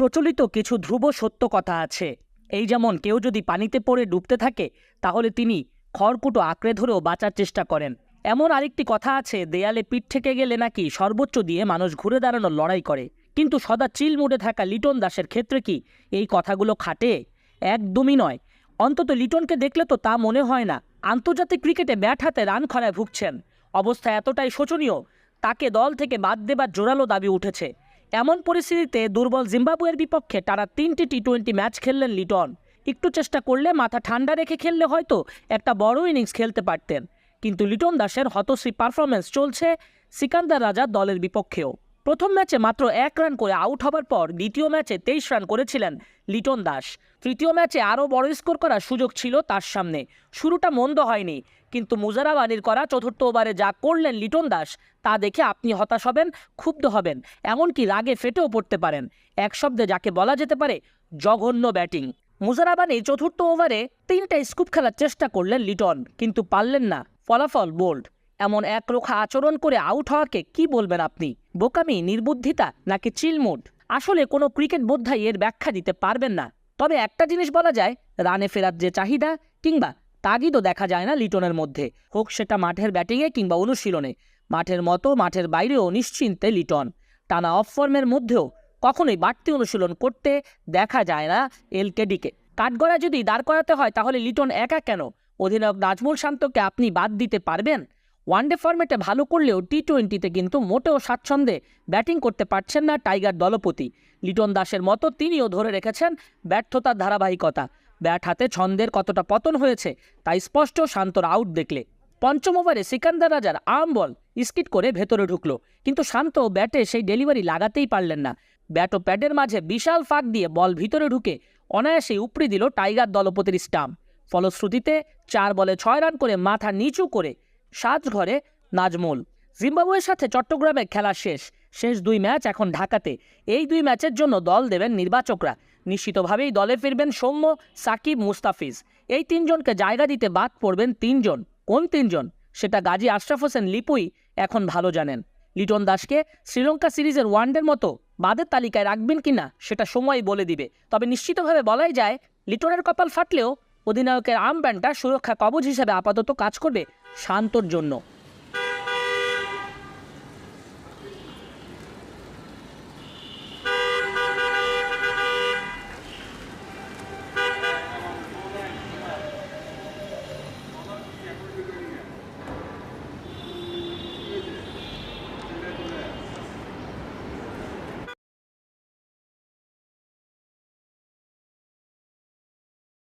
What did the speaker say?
প্রচলিত কিছু ধ্রুব সত্য কথা আছে। এই যেমন কেউ যদি পানিতে পড়ে ডুবতে থাকে, তাহলে তিনি খড়কুটো আঁকড়ে ধরেও বাঁচার চেষ্টা করেন। এমন আরেকটি কথা আছে, দেয়ালে পিঠ থেকে গেলে নাকি সর্বোচ্চ দিয়ে মানুষ ঘুরে দাঁড়ানোর লড়াই করে। কিন্তু সদা চিল মুডে থাকা লিটন দাসের ক্ষেত্রে কি এই কথাগুলো খাটে? একদমই নয়। অন্তত লিটনকে দেখলে তো তা মনে হয় না, আন্তর্জাতিক ক্রিকেটে ব্যাট হাতে রান খরায় ভুগছেন। অবস্থা এতটাই শোচনীয়, তাকে দল থেকে বাদ দেবার জোরালো দাবি উঠেছে। এমন পরিস্থিতিতে দুর্বল জিম্বাবুয়ের বিপক্ষে তারা তিনটি টি টোয়েন্টি ম্যাচ খেললেন লিটন। একটু চেষ্টা করলে মাথা ঠান্ডা রেখে খেললে হয়তো একটা বড় ইনিংস খেলতে পারতেন। কিন্তু লিটন দাসের হতশ্রী পারফরমেন্স চলছে সিকান্দার রাজা দলের বিপক্ষেও। প্রথম ম্যাচে মাত্র এক রান করে আউট হবার পর দ্বিতীয় ম্যাচে তেইশ রান করেছিলেন লিটন দাস। তৃতীয় ম্যাচে আরও বড় স্কোর করার সুযোগ ছিল তার সামনে। শুরুটা মন্দ হয়নি, কিন্তু মুজারাবানির করা চতুর্থ ওভারে যা করলেন লিটন দাস, তা দেখে আপনি হতাশ হবেন, ক্ষুব্ধ হবেন, এমনকি রাগে ফেটেও পড়তে পারেন। এক শব্দে যাকে বলা যেতে পারে, জঘন্য ব্যাটিং। মুজারাবানি চতুর্থ ওভারে তিনটা স্কুপ খেলার চেষ্টা করলেন লিটন, কিন্তু পারলেন না। ফলাফল বোল্ড। এমন একরোখা আচরণ করে আউট হওয়াকে কি বলবেন আপনি? বোকামি, নির্বুদ্ধিতা নাকি চিলমুড আসলে কোনো ক্রিকেট বোদ্ধাই এর ব্যাখ্যা দিতে পারবেন না। তবে একটা জিনিস বলা যায়, রানে ফেরার যে চাহিদা কিংবা তাগিদও দেখা যায় না লিটনের মধ্যে। হোক সেটা মাঠের ব্যাটিংয়ে কিংবা অনুশীলনে। মাঠের মতো মাঠের বাইরেও নিশ্চিন্তে লিটন। টানা অফ ফর্মের মধ্যেও কখনোই বাড়তি অনুশীলন করতে দেখা যায় না এলকেডিকে কাঠগড়া যদি দাঁড় করাতে হয় তাহলে লিটন একা কেন? অধিনায়ক নাজমুল শান্তকে আপনি বাদ দিতে পারবেন? ওয়ানডে ফর্মেটে ভালো করলেও টি টোয়েন্টিতে কিন্তু মোটেও স্বাচ্ছন্দ্যে ব্যাটিং করতে পারছেন না টাইগার দলপতি। লিটন দাসের মতো তিনিও ধরে রেখেছেন ব্যর্থতার ধারাবাহিকতা। ব্যাট হাতে ছন্দের কতটা পতন হয়েছে তাই স্পষ্ট শান্তর আউট দেখলে। পঞ্চম ওভারে সিকান্দার রাজার আর্ম বল স্কিট করে ভেতরে ঢুকলো। কিন্তু শান্ত ব্যাটে সেই ডেলিভারি লাগাতেই পারলেন না। ব্যাট ও প্যাডের মাঝে বিশাল ফাঁক দিয়ে বল ভিতরে ঢুকে অনায়াসেই উপড়ে দিল টাইগার দলপতির স্টাম্প। ফলশ্রুতিতে চার বলে ছয় রান করে মাথা নিচু করে সাত ঘরে নাজমুল। জিম্বাবুয়ের সাথে চট্টগ্রামে খেলা শেষ। শেষ দুই ম্যাচ এখন ঢাকাতে। এই দুই ম্যাচের জন্য দল দেবেন নির্বাচকরা। নিশ্চিতভাবেই দলে ফিরবেন সৌম্য, সাকিব, মুস্তাফিজ। এই তিনজনকে জায়গা দিতে বাদ পড়বেন তিনজন। কোন তিনজন? সেটা গাজী আশরাফ হোসেন, লিপুই এখন ভালো জানেন। লিটন দাসকে শ্রীলঙ্কা সিরিজের ওয়ানডের মতো বাদের তালিকায় রাখবেন কিনা, সেটা সময় বলে দিবে। তবে নিশ্চিতভাবে বলাই যায়, লিটনের কপাল ফাটলেও অধিনায়কের আর্মব্যান্ডটা সুরক্ষা কবচ হিসেবে আপাতত কাজ করবে শান্তর জন্য।